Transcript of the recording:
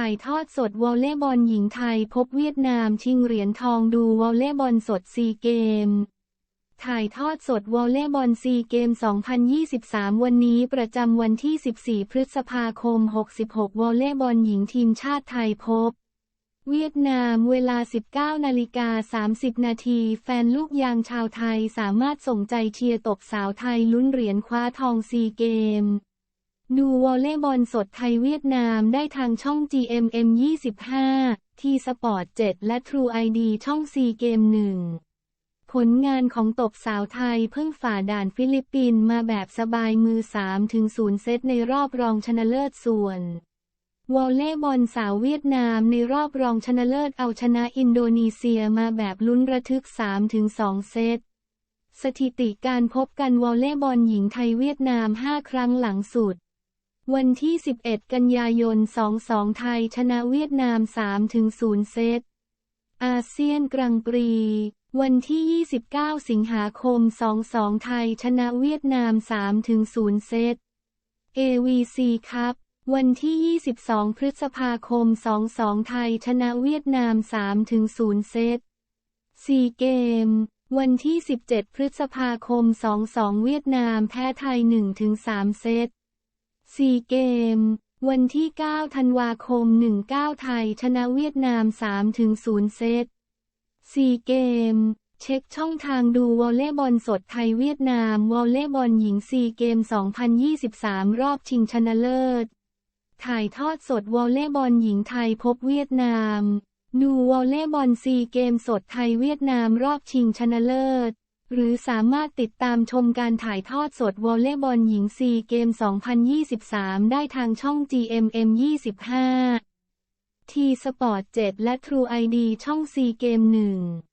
ถ่ายทอดสดวอลเลย์บอลหญิงไทยพบเวียดนามชิงเหรียญทองดูวอลเลย์บอลสดซีเกม ถ่ายทอดสดวอลเลย์บอลซีเกม 2023 วันนี้ประจำวันที่ 14 พฤษภาคม 66 วอลเลย์บอลหญิงทีมชาติไทยพบ เวียดนามเวลา 19นาฬิกา30 นาทีแฟนลูกยางชาวไทยสามารถส่งใจเชียร์ตบสาวไทยลุ้นเหรียญคว้าทองซีเกม ดูวอลเลย์บอลสดไทยเวียดนามได้ทางช่อง GMM 25 ทีสปอร์ต 7 และ True ID ช่องซีเกม 1 ผลงานของตบสาวไทยเพิ่งฝ่าด่านฟิลิปปินส์มาแบบสบายมือ 3-0 เซตในรอบรองชนะเลิศส่วน วอลเลย์บอลสาวเวียดนามในรอบรองชนะเลิศเอาชนะอินโดนีเซียมาแบบลุ้นระทึก 3-2 เซตสถิติการพบกันวอลเลย์บอลหญิงไทยเวียดนาม 5 ครั้งหลังสุด วันที่ 11 กันยายน 22 ไทยชนะเวียดนาม 3-0 เซต อาเซียนกรังปรี วันที่ 29 สิงหาคม 22 ไทยชนะเวียดนาม 3-0 เซต AVC ครับ วันที่ 22 พฤษภาคม 22 ไทยชนะเวียดนาม 3-0 เซตซีเกม วันที่ 17 พฤษภาคม 22 เวียดนามแพ้ไทย 1-3 เซต ซีเกม วันที่ 9 ธันวาคม 19 ไทยชนะเวียดนาม 3-0 เซตซีเกม เช็คช่องทางดูวอลเลย์บอลสดไทยเวียดนามวอลเลย์บอลหญิงซีเกม 2023 รอบชิงชนะเลิศ ถ่ายทอดสดวอลเลย์บอลหญิงไทยพบเวียดนาม ดูวอลเลย์บอลซีเกมสดไทยเวียดนามรอบชิงชนะเลิศ หรือสามารถติดตามชมการถ่ายทอดสดวอลเลย์บอลหญิงซีเกม 2023 ได้ทางช่อง GMM 25 ทีสปอร์ต 7 และ True ID ช่องซีเกม 1